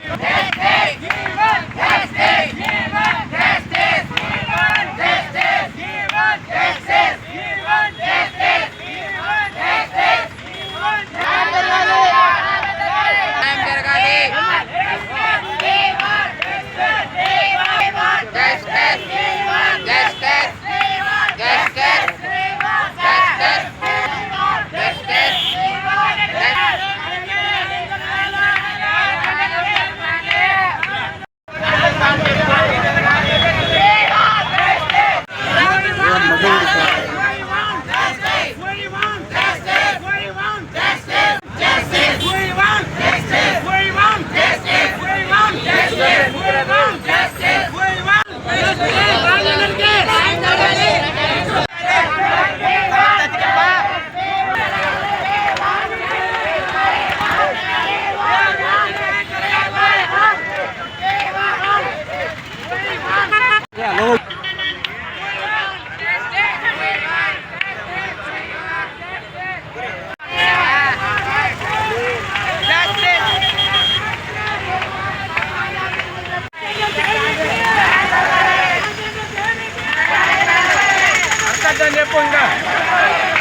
Hey, hey, hey. Ada ni né, pun dah.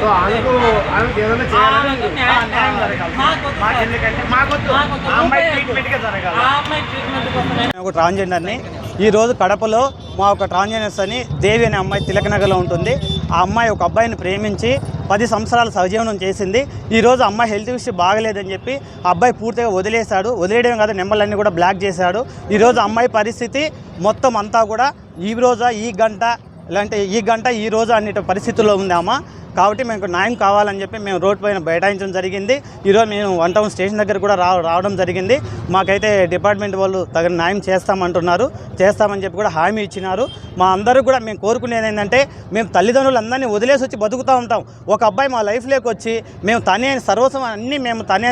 So ఆమెకు ఆమెకు ఏదైనా చేయాలని ఒక ట్రాన్స్జెండర్ని ఈరోజు కడపలో మా ఒక ట్రాన్స్జెండర్స్ అని దేవి అనే అమ్మాయి తిలకనగర్లో ఉంటుంది. ఆ అమ్మాయి ఒక అబ్బాయిని ప్రేమించి పది సంవత్సరాలు సహజీవనం చేసింది. ఈరోజు అమ్మాయి హెల్త్ విషయం బాగలేదని చెప్పి ఆ అబ్బాయి పూర్తిగా వదిలేశాడు. వదిలేయడం కాదు నెంబర్లన్నీ కూడా బ్లాక్ చేశాడు. ఈరోజు అమ్మాయి పరిస్థితి మొత్తం అంతా కూడా ఈ రోజా ఈ గంట ఇలాంటి ఈ గంట ఈ రోజు అన్నిటి పరిస్థితుల్లో ఉంది అమ్మ కాబట్టి మేము న్యాయం కావాలని చెప్పి మేము రోడ్ పైన బైఠాయించడం జరిగింది. ఈరోజు మేము వన్ టౌన్ స్టేషన్ దగ్గర కూడా రా రావడం జరిగింది. మాకైతే డిపార్ట్మెంట్ వాళ్ళు తగిన న్యాయం చేస్తామంటున్నారు. చేస్తామని చెప్పి కూడా హామీ ఇచ్చినారు. మా అందరూ కూడా మేము కోరుకునేది ఏంటంటే మేము తల్లిదండ్రులందరినీ వదిలేసి వచ్చి బతుకుతూ ఉంటాం. ఒక అబ్బాయి మా లైఫ్లోకి వచ్చి మేము తనే అని సర్వస్వం అన్నీ మేము తనే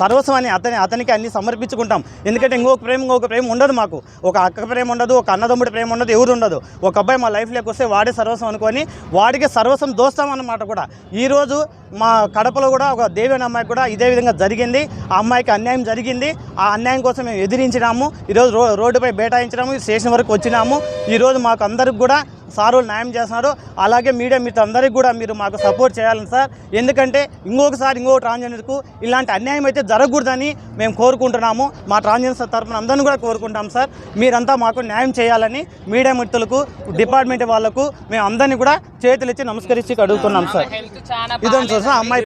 సర్వస్వాన్ని సర్వస్వం అని అతని అతనికి అన్ని సమర్పించుకుంటాం. ఎందుకంటే ఇంకొక ప్రేమ ఇంకొక ప్రేమ ఉండదు మాకు. ఒక అక్క ప్రేమ ఉండదు ఒక అన్నదమ్ముడి ప్రేమ ఉండదు ఎవరు ఉండదు. ఒక అబ్బాయి మా లైఫ్లోకి వస్తే వాడే సర్వస్వం అనుకొని వాడికి సర్వస్వం దోస్తామన్నమాట కూడా. ఈరోజు మా కడపలో కూడా ఒక దేవి అనే అమ్మాయికి కూడా ఇదే విధంగా జరిగింది. ఆ అమ్మాయికి అన్యాయం జరిగింది. ఆ అన్యాయం కోసం మేము ఎదిరించినాము. ఈరోజు రో రోడ్డుపై బేటాయించినాము. స్టేషన్ వరకు వచ్చినాము. ఈరోజు మాకు అందరికి కూడా సార్ న్యాయం చేస్తున్నారు. అలాగే మీడియా మీతో అందరికీ కూడా మీరు మాకు సపోర్ట్ చేయాలని సార్. ఎందుకంటే ఇంకొకసారి ఇంకో ట్రాన్స్జెండర్కు ఇలాంటి అన్యాయం అయితే జరగకూడదని మేము కోరుకుంటున్నాము. మా ట్రాన్స్జెండర్ తరఫున అందరిని కూడా కోరుకుంటాం సార్. మీరంతా మాకు న్యాయం చేయాలని మీడియా మిత్రులకు డిపార్ట్మెంట్ వాళ్ళకు మేము అందరినీ కూడా చేతులెత్తి నమస్కరించి అడుగుతున్నాం సార్. ఇదని చూసా అమ్మాయి